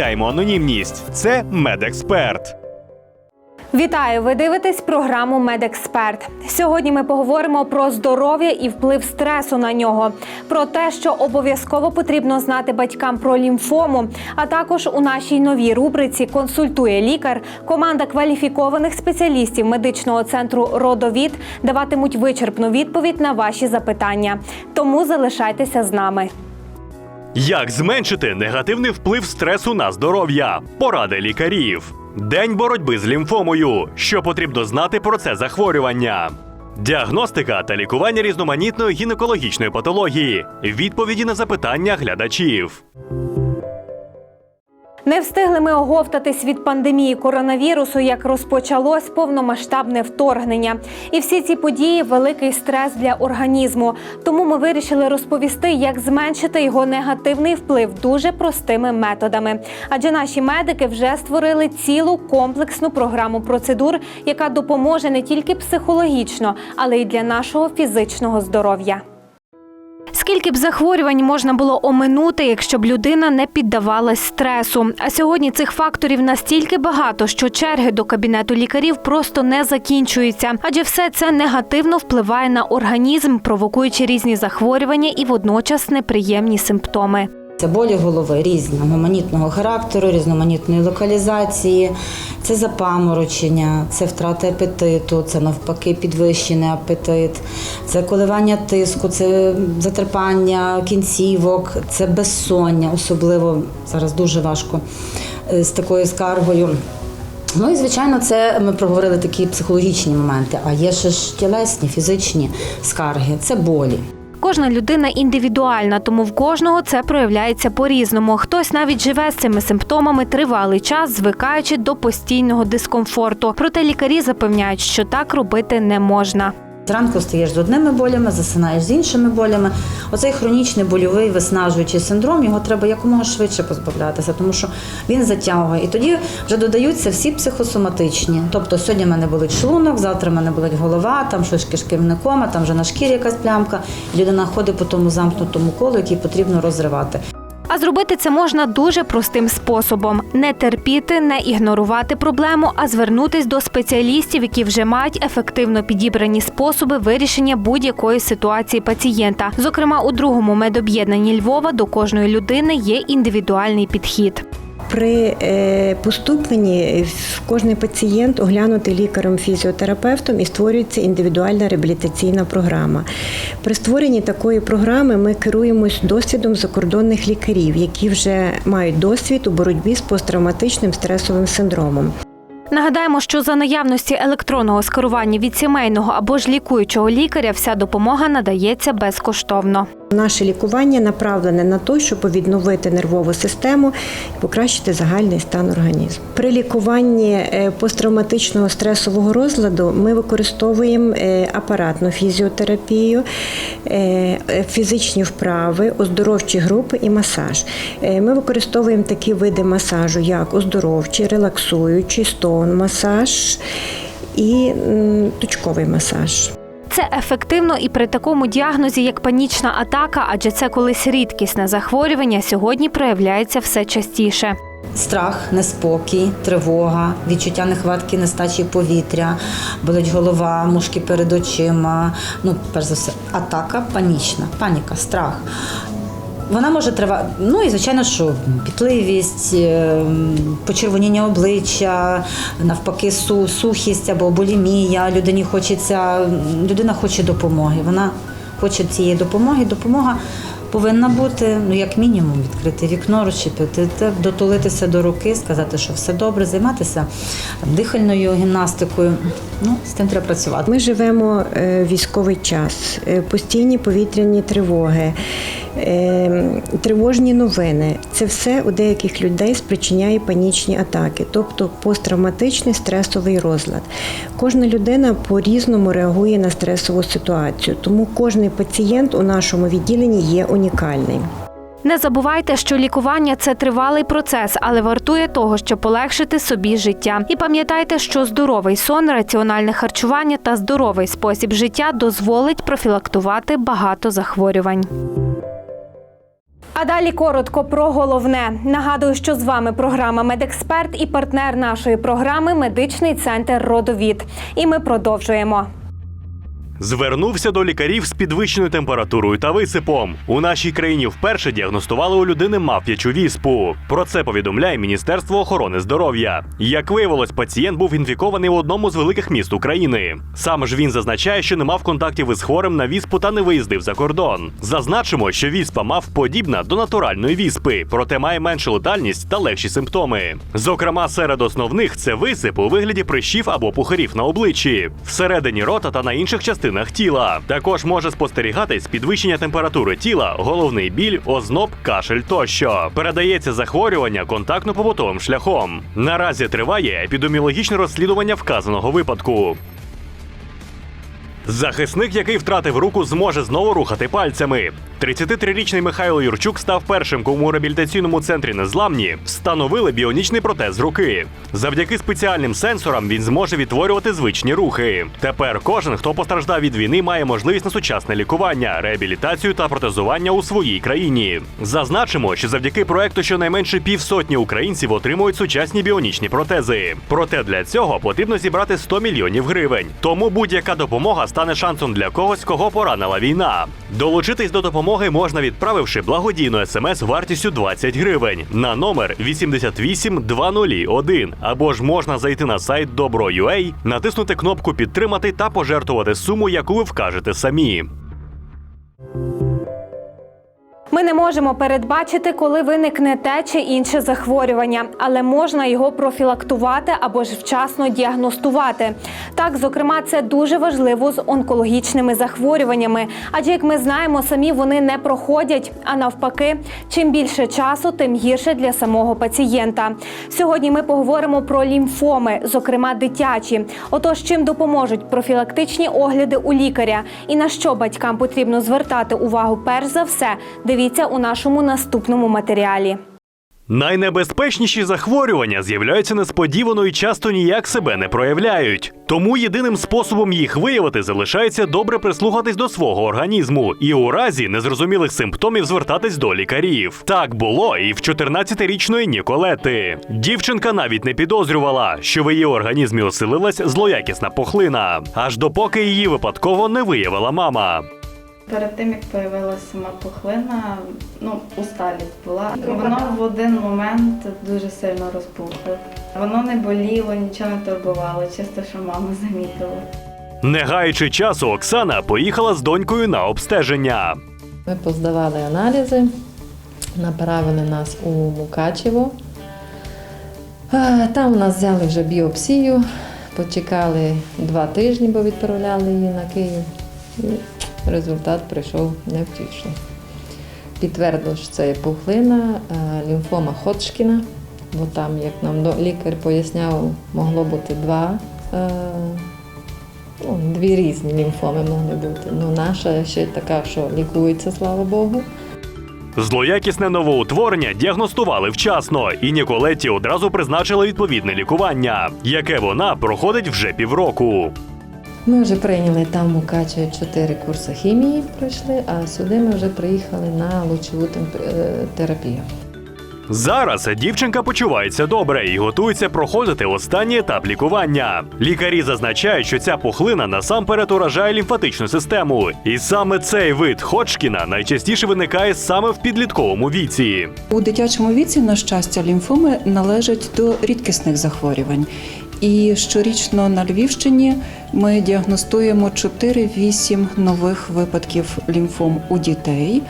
анонімність. Це медексперт. Вітаю! Ви дивитесь програму Медексперт. Сьогодні ми поговоримо про здоров'я і вплив стресу на нього, про те, що обов'язково потрібно знати батькам про лімфому. А також у нашій новій рубриці Консультує лікар. Команда кваліфікованих спеціалістів медичного центру Родовід даватимуть вичерпну відповідь на ваші запитання. Тому залишайтеся з нами. Як зменшити негативний вплив стресу на здоров'я? Поради лікарів. День боротьби з лімфомою. Що потрібно знати про це захворювання? Діагностика та лікування різноманітної гінекологічної патології. Відповіді на запитання глядачів. Не встигли ми оговтатись від пандемії коронавірусу, як розпочалось повномасштабне вторгнення. І всі ці події великий стрес для організму. Тому ми вирішили розповісти, як зменшити його негативний вплив дуже простими методами. Адже наші медики вже створили цілу комплексну програму процедур, яка допоможе не тільки психологічно, але й для нашого фізичного здоров'я. Скільки б захворювань можна було оминути, якщо б людина не піддавалась стресу? А сьогодні цих факторів настільки багато, що черги до кабінету лікарів просто не закінчуються, адже все це негативно впливає на організм, провокуючи різні захворювання і водночас неприємні симптоми. Це болі голови різноманітного характеру, різноманітної локалізації, це запаморочення, це втрата апетиту, це навпаки підвищений апетит, це коливання тиску, це затерпання кінцівок, це безсоння, особливо зараз дуже важко е, з такою скаргою. Ну і звичайно, це ми проговорили такі психологічні моменти. А є ще ж тілесні, фізичні скарги, це болі. Кожна людина індивідуальна, тому в кожного це проявляється по-різному. Хтось навіть живе з цими симптомами тривалий час, звикаючи до постійного дискомфорту. Проте лікарі запевняють, що так робити не можна. Зранку стаєш з одними болями, засинаєш з іншими болями. Оцей хронічний больовий виснажуючий синдром, його треба якомога швидше позбавлятися, тому що він затягує. І тоді вже додаються всі психосоматичні. Тобто сьогодні в мене болить шлунок, завтра в мене болить голова, там щось кишківником, а там вже на шкірі якась плямка. Людина ходить по тому замкнутому колу, який потрібно розривати. А зробити це можна дуже простим способом: не терпіти, не ігнорувати проблему, а звернутись до спеціалістів, які вже мають ефективно підібрані способи вирішення будь-якої ситуації пацієнта. Зокрема, у другому медоб'єднанні Львова до кожної людини є індивідуальний підхід. При е, поступленні кожний пацієнт оглянутий лікарем-фізіотерапевтом і створюється індивідуальна реабілітаційна програма. При створенні такої програми ми керуємось досвідом закордонних лікарів, які вже мають досвід у боротьбі з посттравматичним стресовим синдромом. Нагадаємо, що за наявності електронного скерування від сімейного або ж лікуючого лікаря вся допомога надається безкоштовно. Наше лікування направлене на те, щоб відновити нервову систему і покращити загальний стан організму. При лікуванні е, посттравматичного стресового розладу ми використовуємо е, апаратну фізіотерапію, е, фізичні вправи, оздоровчі групи і масаж. Ми використовуємо такі види масажу, як оздоровчий, релаксуючий, стон масаж і точковий масаж. Це ефективно і при такому діагнозі, як панічна атака, адже це колись рідкісне захворювання, сьогодні проявляється все частіше. Страх, неспокій, тривога, відчуття нехватки нестачі повітря, болить голова, мушки перед очима. Ну, перш за все, атака панічна, паніка, страх. Вона може тривати, ну і звичайно, що пітливість, е, почервоніння обличчя, навпаки, су- сухість або булімія. Людині хочеться, людина хоче допомоги. Вона хоче цієї допомоги. Допомога повинна бути ну як мінімум відкрити вікно, розчепити, дотулитися до руки, сказати, що все добре, займатися дихальною гімнастикою. Ну з тим треба працювати. Ми живемо е, військовий час, е, постійні повітряні тривоги, тривожні новини. Це все у деяких людей спричиняє панічні атаки, тобто посттравматичний стресовий розлад. Кожна людина по-різному реагує на стресову ситуацію, тому кожний пацієнт у нашому відділенні є унікальний. Не забувайте, що лікування це тривалий процес, але вартує того, щоб полегшити собі життя. І пам'ятайте, що здоровий сон, раціональне харчування та здоровий спосіб життя дозволить профілактувати багато захворювань. А далі коротко про головне. Нагадую, що з вами програма Медексперт і партнер нашої програми Медичний центр Родовід. І ми продовжуємо. Звернувся до лікарів з підвищеною температурою та висипом. У нашій країні вперше діагностували у людини мавп'ячу віспу. Про це повідомляє Міністерство охорони здоров'я. Як виявилось, пацієнт був інфікований в одному з великих міст України. Сам ж він зазначає, що не мав контактів із хворим на віспу та не виїздив за кордон. Зазначимо, що віспа мав подібна до натуральної віспи, проте має меншу летальність та легші симптоми. Зокрема, серед основних це висип у вигляді прищів або пухарів на обличчі, всередині рота та на інших частинах тіла. Також може спостерігатись підвищення температури тіла, головний біль, озноб, кашель тощо. Передається захворювання контактно-побутовим шляхом. Наразі триває епідеміологічне розслідування вказаного випадку. Захисник, який втратив руку, зможе знову рухати пальцями. 33-річний Михайло Юрчук став першим, кому у реабілітаційному центрі Незламні встановили біонічний протез руки. Завдяки спеціальним сенсорам він зможе відтворювати звичні рухи. Тепер кожен, хто постраждав від війни, має можливість на сучасне лікування, реабілітацію та протезування у своїй країні. Зазначимо, що завдяки проекту щонайменше півсотні українців отримують сучасні біонічні протези. Проте для цього потрібно зібрати 100 мільйонів гривень. Тому будь-яка допомога стане шансом для когось, кого поранила війна. Долучитись до допомоги можна, відправивши благодійну смс вартістю 20 гривень на номер 88201. Або ж можна зайти на сайт Добро.ua, натиснути кнопку Підтримати та пожертвувати суму, яку ви вкажете самі. Ми не можемо передбачити, коли виникне те чи інше захворювання, але можна його профілактувати або ж вчасно діагностувати. Так, зокрема, це дуже важливо з онкологічними захворюваннями, адже як ми знаємо, самі вони не проходять. А навпаки, чим більше часу, тим гірше для самого пацієнта. Сьогодні ми поговоримо про лімфоми, зокрема дитячі. Отож, чим допоможуть профілактичні огляди у лікаря і на що батькам потрібно звертати увагу перш за все, дивіться у нашому наступному матеріалі. Найнебезпечніші захворювання з'являються несподівано і часто ніяк себе не проявляють. Тому єдиним способом їх виявити залишається добре прислухатись до свого організму і у разі незрозумілих симптомів звертатись до лікарів. Так було і в 14-річної Ніколети. Дівчинка навіть не підозрювала, що в її організмі оселилась злоякісна пухлина, аж допоки її випадково не виявила мама. Перед тим як появилася сама пухлина, ну усталість була. Воно в один момент дуже сильно розпухло. Воно не боліло, нічого не турбувало, чисто, що мама замітила. Не гаючи часу, Оксана поїхала з донькою на обстеження. Ми поздавали аналізи, направили нас у Мукачево. Там у нас взяли вже біопсію, почекали два тижні, бо відправляли її на Київ. Результат прийшов невтішний. Підтвердило, що це є пухлина, е, лімфома Ходжкіна, бо там, як нам лікар поясняв, могло бути два. е, Ну, дві різні лімфоми могли бути. Ну, наша ще така, що лікується, слава Богу. Злоякісне новоутворення діагностували вчасно, і Ніколетті одразу призначили відповідне лікування, яке вона проходить вже півроку. Ми вже прийняли там в Мукачеві чотири курси хімії пройшли, а сюди ми вже приїхали на лучову е, терапію. Зараз дівчинка почувається добре і готується проходити останній етап лікування. Лікарі зазначають, що ця пухлина насамперед уражає лімфатичну систему, і саме цей вид Ходжкіна найчастіше виникає саме в підлітковому віці. У дитячому віці, на щастя, лімфоми належать до рідкісних захворювань. І щорічно на Львівщині ми діагностуємо 4-8 нових випадків лімфом у дітей.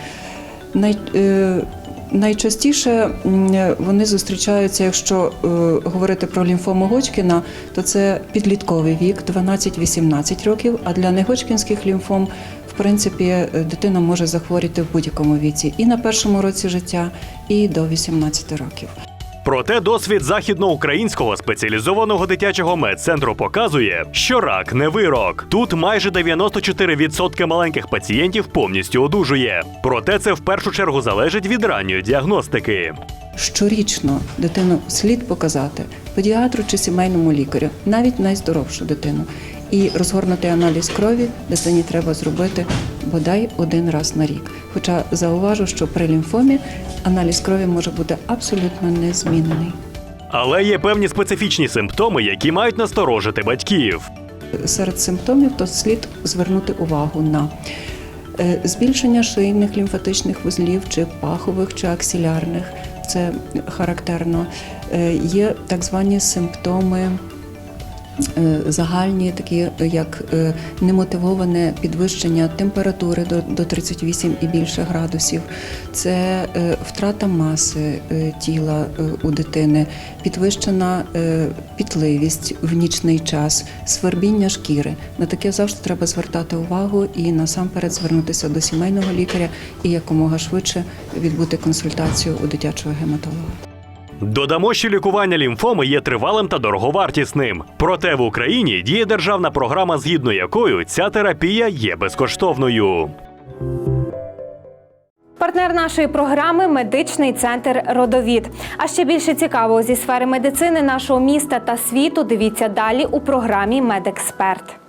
Е, найчастіше вони зустрічаються, якщо е, говорити про лімфому Гочкіна, то це підлітковий вік 12-18 років. А для негочкінських лімфом, в принципі, дитина може захворіти в будь-якому віці і на першому році життя, і до 18 років. Проте досвід західноукраїнського спеціалізованого дитячого медцентру показує, що рак не вирок. Тут майже 94% маленьких пацієнтів повністю одужує. Проте це в першу чергу залежить від ранньої діагностики. Щорічно дитину слід показати педіатру чи сімейному лікарю, навіть найздоровшу дитину. І розгорнутий аналіз крові дитині треба зробити бодай один раз на рік. Хоча зауважу, що при лімфомі аналіз крові може бути абсолютно незмінний. Але є певні специфічні симптоми, які мають насторожити батьків. Серед симптомів то слід звернути увагу на е, збільшення шийних лімфатичних вузлів, чи пахових, чи аксілярних. Це характерно. Е, Є так звані симптоми. Е, Загальні, такі як е, немотивоване підвищення температури до, до 38 і більше градусів, це е, втрата маси е, тіла е, у дитини, підвищена е, пітливість в нічний час, свербіння шкіри. На таке завжди треба звертати увагу і насамперед звернутися до сімейного лікаря і якомога швидше відбути консультацію у дитячого гематолога. Додамо, що лікування лімфоми є тривалим та дороговартісним. Проте в Україні діє державна програма, згідно якою ця терапія є безкоштовною. Партнер нашої програми медичний центр Родовід. А ще більше цікавого зі сфери медицини нашого міста та світу. Дивіться далі у програмі Медексперт.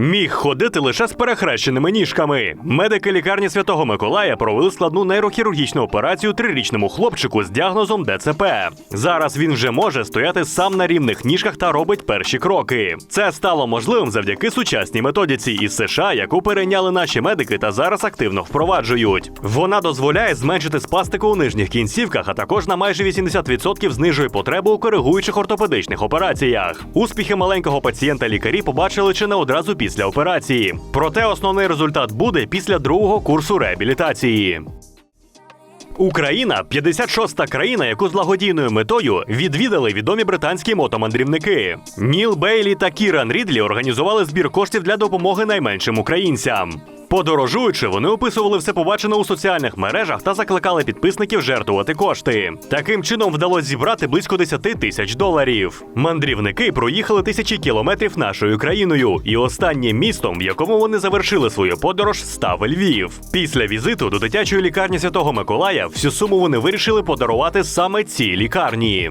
Міг ходити лише з перехрещеними ніжками. Медики лікарні Святого Миколая провели складну нейрохірургічну операцію трирічному хлопчику з діагнозом ДЦП. Зараз він вже може стояти сам на рівних ніжках та робить перші кроки. Це стало можливим завдяки сучасній методиці із США, яку перейняли наші медики та зараз активно впроваджують. Вона дозволяє зменшити спастику у нижніх кінцівках, а також на майже 80% знижує потребу у коригуючих ортопедичних операціях. Успіхи маленького пацієнта лікарі побачили чи не одразу після операції. Проте основний результат буде після другого курсу реабілітації. Україна 56-та країна, яку з благодійною метою відвідали відомі британські мотомандрівники. Ніл Бейлі та Кіран Рідлі організували збір коштів для допомоги найменшим українцям. Подорожуючи, вони описували все побачене у соціальних мережах та закликали підписників жертвувати кошти. Таким чином вдалося зібрати близько 10 тисяч доларів. Мандрівники проїхали тисячі кілометрів нашою країною, і останнім містом, в якому вони завершили свою подорож, став Львів. Після візиту до дитячої лікарні Святого Миколая всю суму вони вирішили подарувати саме цій лікарні.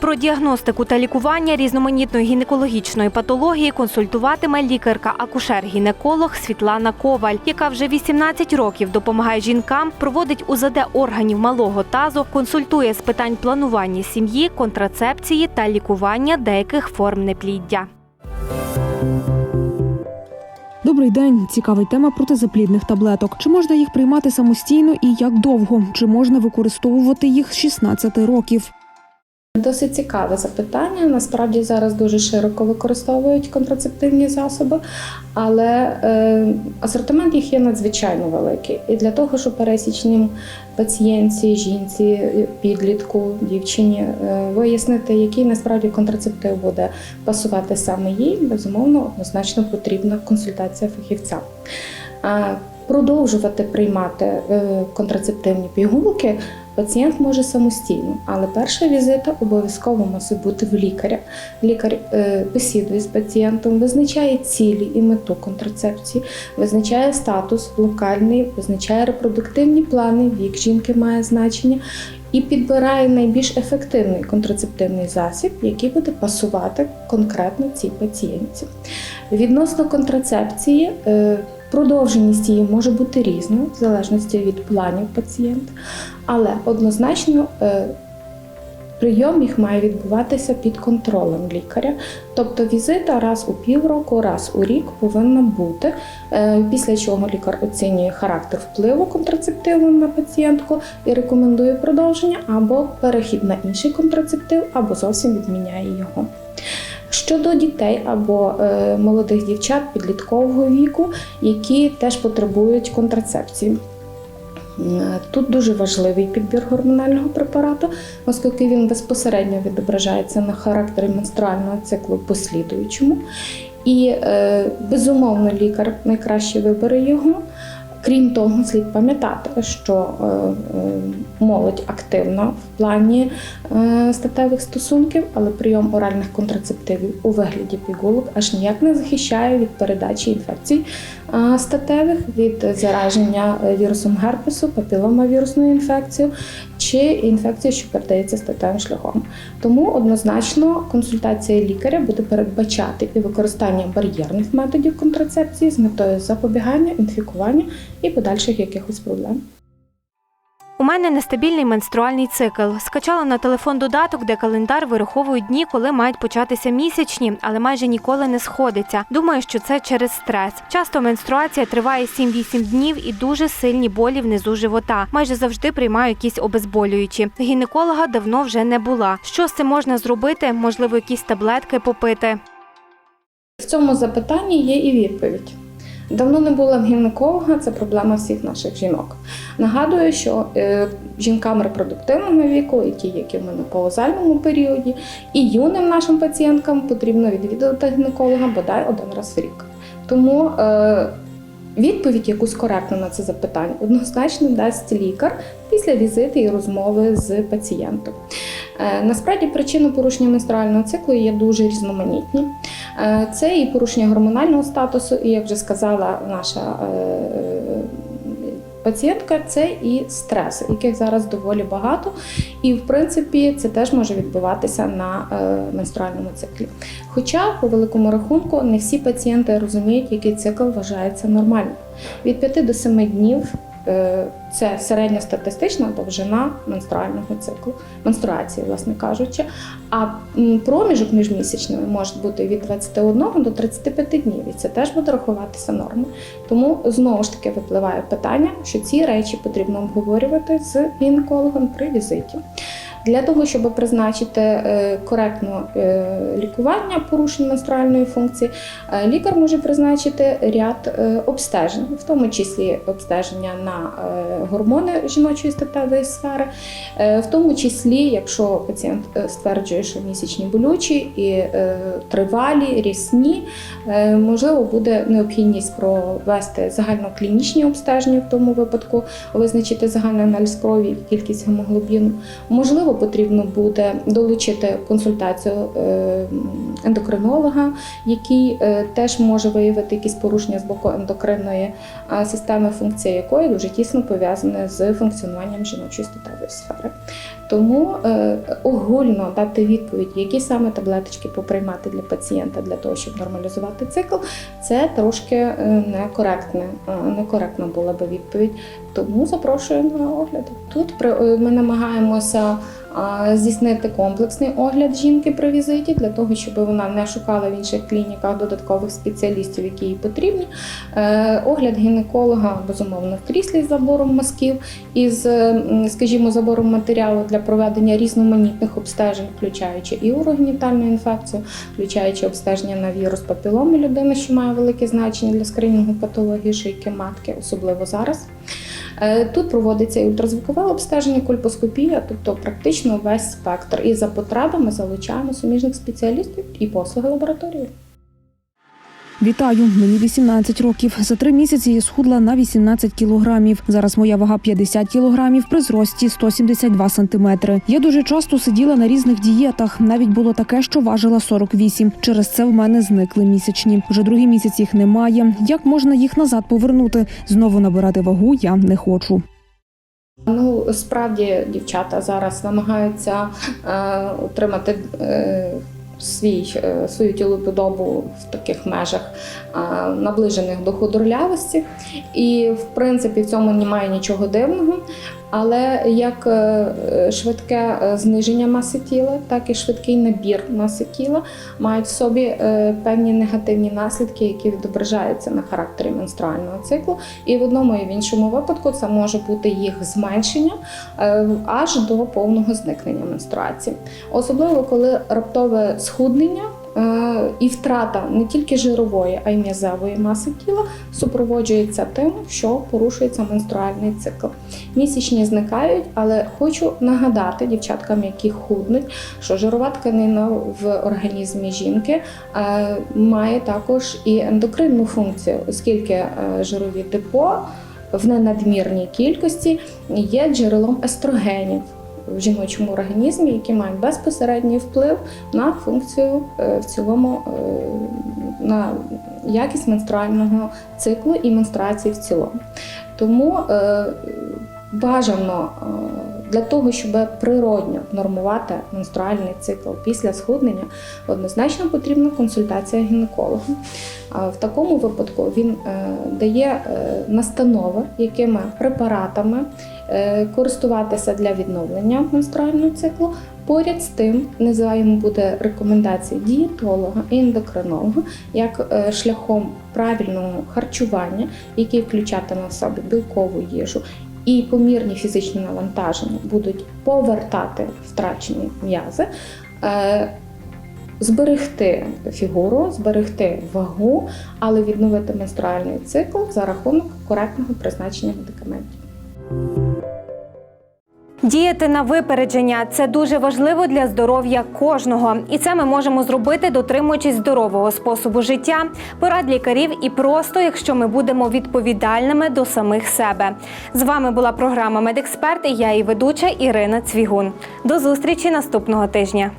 Про діагностику та лікування різноманітної гінекологічної патології консультуватиме лікарка-акушер-гінеколог Світлана Коваль, яка вже 18 років допомагає жінкам, проводить УЗД органів малого тазу, консультує з питань планування сім'ї, контрацепції та лікування деяких форм непліддя. Добрий день. Цікавить тема протизаплідних таблеток. Чи можна їх приймати самостійно і як довго? Чи можна використовувати їх з 16 років? Досить цікаве запитання. Насправді зараз дуже широко використовують контрацептивні засоби, але е, асортимент їх є надзвичайно великий. І для того, щоб пересічним пацієнтці, жінці, підлітку, дівчині е, вияснити, який насправді контрацептив буде пасувати саме їй, безумовно, однозначно потрібна консультація фахівця. Продовжувати приймати е, контрацептивні пігулки пацієнт може самостійно, але перша візита обов'язково мусить бути в лікаря. Лікар е, бесідує з пацієнтом, визначає цілі і мету контрацепції, визначає статус локальний, визначає репродуктивні плани, вік жінки має значення і підбирає найбільш ефективний контрацептивний засіб, який буде пасувати конкретно цій пацієнтці. Відносно контрацепції. Продовженість її може бути різною, в залежності від планів пацієнта, але однозначно е, Прийом їх має відбуватися під контролем лікаря, тобто візита раз у півроку, раз у рік повинна бути. Е, Після чого лікар оцінює характер впливу контрацептиву на пацієнтку і рекомендує продовження або перехід на інший контрацептив, або зовсім відміняє його. Щодо дітей або е, молодих дівчат підліткового віку, які теж потребують контрацепції. Е, Тут дуже важливий підбір гормонального препарату, оскільки він безпосередньо відображається на характері менструального циклу послідуючому. І е, безумовно лікар найкраще вибере його. Крім того, слід пам'ятати, що е, е, молодь активна в плані е, статевих стосунків, але прийом оральних контрацептивів у вигляді пігулок аж ніяк не захищає від передачі інфекцій статевих, від зараження е, вірусом герпесу, папіломавірусною інфекцією чи інфекцією, що передається статевим шляхом. Тому однозначно консультація лікаря буде передбачати і використання бар'єрних методів контрацепції з метою запобігання, інфікування і подальших якихось проблем. У мене нестабільний менструальний цикл. Скачала на телефон додаток, де календар вираховують дні, коли мають початися місячні, але майже ніколи не сходиться. Думаю, що це через стрес. Часто менструація триває 7-8 днів і дуже сильні болі внизу живота. Майже завжди приймаю якісь обезболюючі. Гінеколога давно вже не була. Що з цим можна зробити? Можливо, якісь таблетки попити. В цьому запитанні є і відповідь. Давно не була в гінеколога, це проблема всіх наших жінок. Нагадую, що е, жінкам репродуктивного віку, які є в менопаузальному періоді, і юним нашим пацієнткам потрібно відвідувати гінеколога бодай один раз в рік. Тому е, відповідь якусь коректну на це запитання однозначно дасть лікар після візиту і розмови з пацієнтом. Е, Насправді причини порушення менструального циклу є дуже різноманітні. Е, Це і порушення гормонального статусу, і як вже сказала наша е, пацієнтка, це і стрес, яких зараз доволі багато. І в принципі це теж може відбуватися на менструальному циклі. Хоча, по великому рахунку, не всі пацієнти розуміють, який цикл вважається нормальним. Від 5 до 7 днів е, це середньостатистична довжина менструального циклу, менструації, власне кажучи. А проміжок між місячними може бути від 21 до 35 днів, і це теж буде рахуватися нормою. Тому знову ж таки випливає питання, що ці речі потрібно обговорювати з гінекологом при візиті. Для того, щоб призначити е, коректне лікування порушень менструальної функції, е, лікар може призначити ряд е, обстежень, в тому числі обстеження на гормони жіночої статевої сфери, в тому числі, якщо пацієнт стверджує, що місячні болючі і тривалі, рясні, е, можливо, буде необхідність провести загальноклінічні обстеження в тому випадку, визначити загальний аналіз крові, і кількість гемоглобіну. Можливо, потрібно буде долучити консультацію е, ендокринолога, який е, теж може виявити якісь порушення з боку ендокринної е, системи, функція якої дуже тісно пов'язана з функціонуванням жіночої статевої сфери. Тому огульно дати відповідь, які саме таблеточки поприймати для пацієнта для того, щоб нормалізувати цикл, це трошки некоректне, некоректна була би відповідь. Тому запрошую на огляд. Тут ми намагаємося здійснити комплексний огляд жінки при візиті для того, щоб вона не шукала в інших клініках додаткових спеціалістів, які їй потрібні. Е, Огляд гінеколога безумовно в кріслі з забором мазків і з, скажімо, забором матеріалу для проведення різноманітних обстежень, включаючи і урогенітальну інфекцію, включаючи обстеження на вірус папіломи людини, що має велике значення для скринінгу патології шийки матки, особливо зараз. Е, Тут проводиться і ультразвукове обстеження, кольпоскопія, тобто практично весь спектр. І за потребами залучаємо суміжних спеціалістів і послуги лабораторії. Вітаю, мені 18 років. За три місяці я схудла на 18 кілограмів. Зараз моя вага 50 кілограмів при зрості 172 сантиметри. Я дуже часто сиділа на різних дієтах. Навіть було таке, що важила 48. Через це в мене зникли місячні. Вже другий місяць їх немає. Як можна їх назад повернути? Знову набирати вагу я не хочу. Ну, справді дівчата зараз намагаються е, отримати е, свій, е, свою тілоподобу в таких межах наближених до худорлявості. І, в принципі, в цьому немає нічого дивного. Але як е, швидке е, зниження маси тіла, так і швидкий набір маси тіла мають в собі е, певні негативні наслідки, які відображаються на характері менструального циклу. І в одному і в іншому випадку це може бути їх зменшення аж до повного зникнення менструації. Особливо коли раптове схуднення. Е, І втрата не тільки жирової, а й м'язевої маси тіла супроводжується тим, що порушується менструальний цикл. Місячні зникають, але хочу нагадати дівчаткам, які худнуть, що жирова тканина в організмі жінки е, має також і ендокринну функцію, оскільки е, жирові депо в ненадмірній кількості є джерелом естрогенів. В жіночому організмі, які мають безпосередній вплив на функцію е, в цілому е, на якість менструального циклу і менструації в цілому. Тому е, бажано е, для того, щоб природньо нормувати менструальний цикл після схуднення, однозначно потрібна консультація гінеколога. В такому випадку він е, дає е, настанови, якими препаратами користуватися для відновлення менструального циклу. Поряд з тим, йому буде рекомендації дієтолога і ендокринолога як шляхом правильного харчування, який включатиме в себе білкову їжу і помірні фізичні навантаження будуть повертати втрачені м'язи. е, Зберегти фігуру, зберегти вагу, але відновити менструальний цикл за рахунок коректного призначення медикаментів. Діяти на випередження це дуже важливо для здоров'я кожного, і це ми можемо зробити, дотримуючись здорового способу життя, порад лікарів і просто, якщо ми будемо відповідальними до самих себе. З вами була програма Медексперт і я її ведуча Ірина Цвігун. До зустрічі наступного тижня.